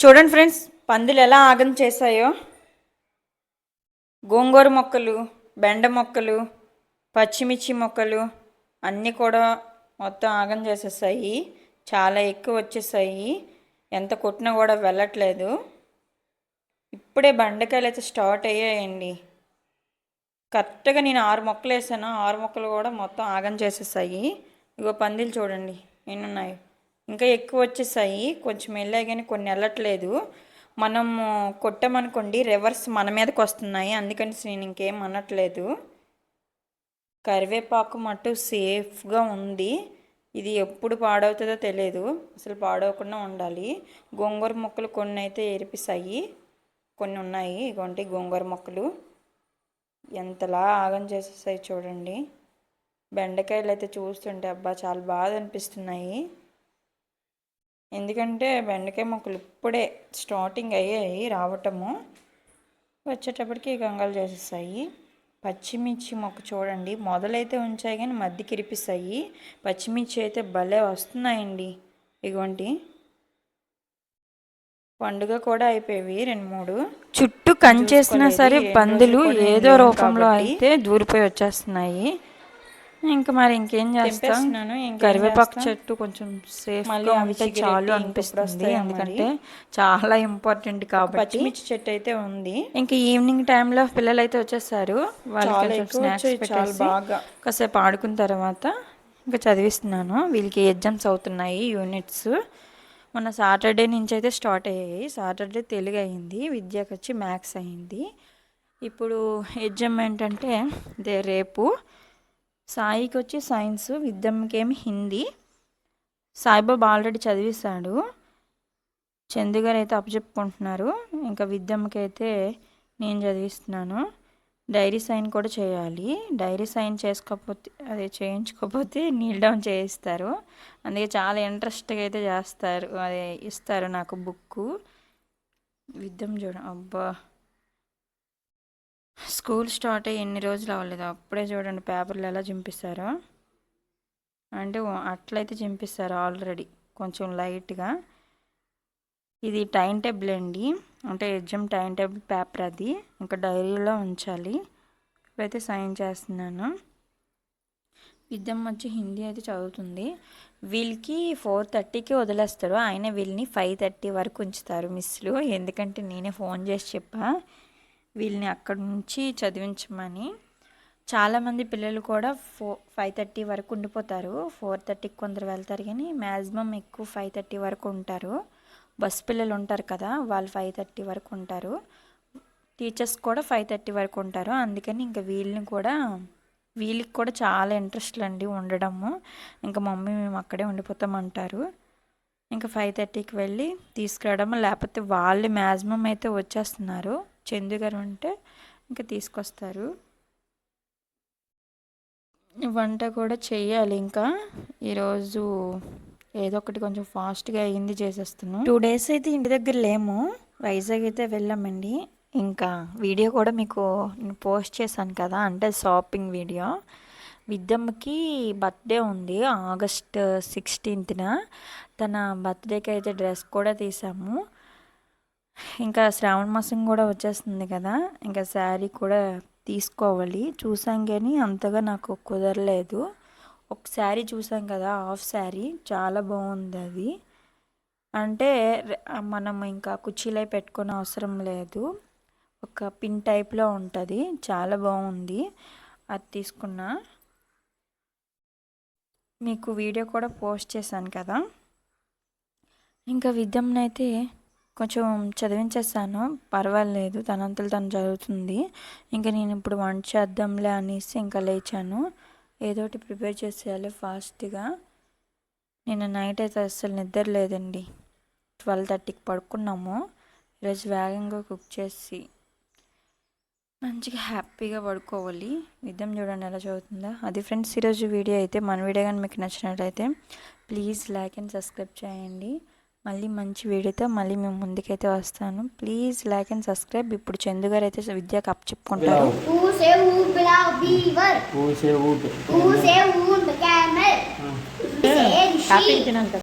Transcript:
చూడండి ఫ్రెండ్స్ పందులు ఎలా ఆగం చేశాయో. గోంగూర మొక్కలు బెండ మొక్కలు పచ్చిమిర్చి మొక్కలు అన్నీ కూడా మొత్తం ఆగం చేసేసాయి. చాలా ఎక్కువ వచ్చేసాయి. ఎంత కొట్టినా కూడా వెళ్ళట్లేదు. ఇప్పుడే బండకాయలు అయితే స్టార్ట్ అయ్యాయండి. కరెక్ట్గా నేను ఆరు మొక్కలు వేసాను. ఆరు మొక్కలు కూడా మొత్తం ఆగం చేసేసాయి. ఇగో పందిలు చూడండి ఎన్ని ఉన్నాయి. ఇంకా ఎక్కువ వచ్చేసాయి. కొంచెం వెళ్ళాయి కానీ కొన్ని వెళ్ళట్లేదు. మనము కొట్టామనుకోండి రివర్స్ మన మీదకి వస్తున్నాయి. అందుకని నేను ఇంకేం అనట్లేదు. కరివేపాకు మట్టు సేఫ్గా ఉంది. ఇది ఎప్పుడు పాడవుతుందో తెలియదు అసలు పాడవకుండా ఉండాలి. గోంగూర మొక్కలు కొన్ని అయితే ఏరిపిస్తాయి కొన్ని ఉన్నాయి. ఇగోండి గోంగూర మొక్కలు. ఎంతలా ఆగం చేసేసాయి చూడండి. బెండకాయలు అయితే చూస్తుంటే అబ్బా చాలా బాధ అనిపిస్తున్నాయి. ఎందుకంటే బెండకాయ మొక్కలు ఇప్పుడే స్టార్టింగ్ అయ్యాయి రావటము. వచ్చేటప్పటికి గంగాలు చేసేస్తాయి. పచ్చిమిర్చి మొక్క చూడండి. మొదలైతే ఉంచాయి కానీ మధ్య కిరిపిస్తాయి. పచ్చిమిర్చి అయితే భలే వస్తున్నాయండి. ఇగోండి. పండుగ కూడా అయిపోయేవి రెండు మూడు. చుట్టూ కంచేసినా సరే పందులు ఏదో రూపంలో అయితే దూరిపోయి వచ్చేస్తున్నాయి. ఇంకా మరి ఇంకేం చేస్తాను కరివేపాకు చెట్టు కొంచెం సేఫ్ ఉంటే చాలు అనిపిస్తుంది. ఎందుకంటే చాలా ఇంపార్టెంట్ కాబట్టి పచ్చిమిర్చి చెట్టు అయితే ఉంది. ఇంకా ఈవినింగ్ టైంలో పిల్లలు అయితే వచ్చేసారు. వాళ్ళకి స్నాక్స్ కాసేపు ఆడుకున్న తర్వాత ఇంకా చదివిస్తున్నాను. వీళ్ళకి ఎగ్జామ్స్ అవుతున్నాయి యూనిట్స్ మొన్న సాటర్డే నుంచి అయితే స్టార్ట్ అయ్యాయి. సాటర్డే తెలుగు అయింది విద్యకు వచ్చి మ్యాథ్స్ అయింది. ఇప్పుడు ఎగ్జామ్ ఏంటంటే రేపు సాయికి వచ్చి సైన్స్ విద్యమ్మకి ఏమి హిందీ. సాయిబాబా ఆల్రెడీ చదివిస్తాడు చందు గారు అయితే అప్పచెప్పుకుంటున్నారు. ఇంకా విద్యమ్మకి అయితే నేను చదివిస్తున్నాను. డైరీ సైన్ కూడా చేయాలి. డైరీ సైన్ చేసుకోకపోతే అదే చేయించుకోకపోతే నీల్ డౌన్ చేయిస్తారు. అందుకే చాలా ఇంట్రెస్ట్గా అయితే చేస్తారు. అదే ఇస్తారు నాకు బుక్కు. విద్యం చూడ అబ్బా! స్కూల్ స్టార్ట్ అయ్యి ఎన్ని రోజులు అవ్వలేదు. అప్పుడే చూడండి పేపర్లు ఎలా చింపిస్తారో. అంటే అట్లయితే చింపిస్తారు ఆల్రెడీ కొంచెం లైట్గా. ఇది టైం టేబుల్ అండి. అంటే ఎగ్జామ్ టైం టేబుల్ పేపర్ అది. ఇంకా డైరీలో ఉంచాలి. ఇప్పుడైతే సైన్ చేస్తున్నాను. విద్యమ్మ వచ్చి హిందీ అయితే చదువుతుంది. వీళ్ళకి ఫోర్ థర్టీకి వదిలేస్తారు. ఆయన వీళ్ళని ఫైవ్ థర్టీ వరకు ఉంచుతారు మిస్లు ఎందుకంటే నేనే ఫోన్ చేసి చెప్పా. వీళ్ళని అక్కడి నుంచి చదివించమని. చాలామంది పిల్లలు కూడా ఫో ఫైవ్ థర్టీ వరకు ఉండిపోతారు. ఫోర్ థర్టీకి కొందరు వెళ్తారు కానీ మ్యాక్సిమం ఎక్కువ ఫైవ్ థర్టీ వరకు ఉంటారు. బస్ పిల్లలు ఉంటారు కదా వాళ్ళు ఫైవ్ థర్టీ వరకు ఉంటారు. టీచర్స్ కూడా ఫైవ్ థర్టీ వరకు ఉంటారు. అందుకని ఇంకా వీళ్ళని కూడా వీళ్ళకి కూడా చాలా ఇంట్రెస్ట్ అండి ఉండడము. ఇంకా మమ్మీ మేము అక్కడే ఉండిపోతామంటారు. ఇంకా ఫైవ్ థర్టీకి వెళ్ళి తీసుకురావడం లేకపోతే వాళ్ళు మ్యాక్సిమం అయితే వచ్చేస్తున్నారు. చందు గారు ఉంటే ఇంకా తీసుకొస్తారు. వంట కూడా చేయాలి ఇంకా. ఈరోజు ఏదో ఒకటి కొంచెం ఫాస్ట్గా అయ్యింది చేసేస్తున్నాను టూ డేస్ అయితే ఇంటి దగ్గర లేము. వైజాగ్ అయితే వెళ్ళామండి. ఇంకా వీడియో కూడా మీకు నేను పోస్ట్ చేశాను కదా అంటే షాపింగ్ వీడియో. విద్యమ్మకి బర్త్డే ఉంది ఆగస్ట్ సిక్స్టీన్త్న. తన బర్త్డేకి అయితే డ్రెస్ కూడా తీసాము. ఇంకా శ్రావణ మాసం కూడా వచ్చేస్తుంది కదా ఇంకా శారీ కూడా తీసుకోవాలి. చూసాం కానీ అంతగా నాకు కుదరలేదు. ఒక శారీ చూసాం కదా హాఫ్ శారీ చాలా బాగుంది అది. అంటే మనం ఇంకా కుర్చీలో పెట్టుకునే అవసరం లేదు. ఒక పిన్ టైప్లో ఉంటుంది చాలా బాగుంది. అది తీసుకున్నా. మీకు వీడియో కూడా పోస్ట్ చేశాను కదా. ఇంకా విద్యమ్మనైతే కొంచెం చదివించేస్తాను. పర్వాలేదు తనంతలు తను చదువుతుంది. ఇంకా నేను ఇప్పుడు వంట చేద్దాంలే అనేసి ఇంకా లేచాను. ఏదోటి ప్రిపేర్ చేసేయాలి ఫాస్ట్గా. నేను నైట్ అయితే అస్సలు నిద్ర లేదండి. ట్వెల్వ్ థర్టీకి పడుకున్నాము. ఈరోజు వేగంగా కుక్ చేసి మంచిగా హ్యాపీగా పడుకోవాలి. విద్యం చూడండి ఎలా చదువుతుందా. అది ఫ్రెండ్స్ ఈరోజు వీడియో అయితే మన వీడియో కానీ మీకు నచ్చినట్లయితే ప్లీజ్ లైక్ అండ్ సబ్స్క్రైబ్ చేయండి. మళ్ళీ మంచి వీడియోతో మళ్ళీ మేము ముందుకైతే వస్తాను ప్లీజ్ లైక్ అండ్ సబ్స్క్రైబ్ ఇప్పుడు చందు గారు అయితే విద్యకు అప్ చెప్పుకుంటారు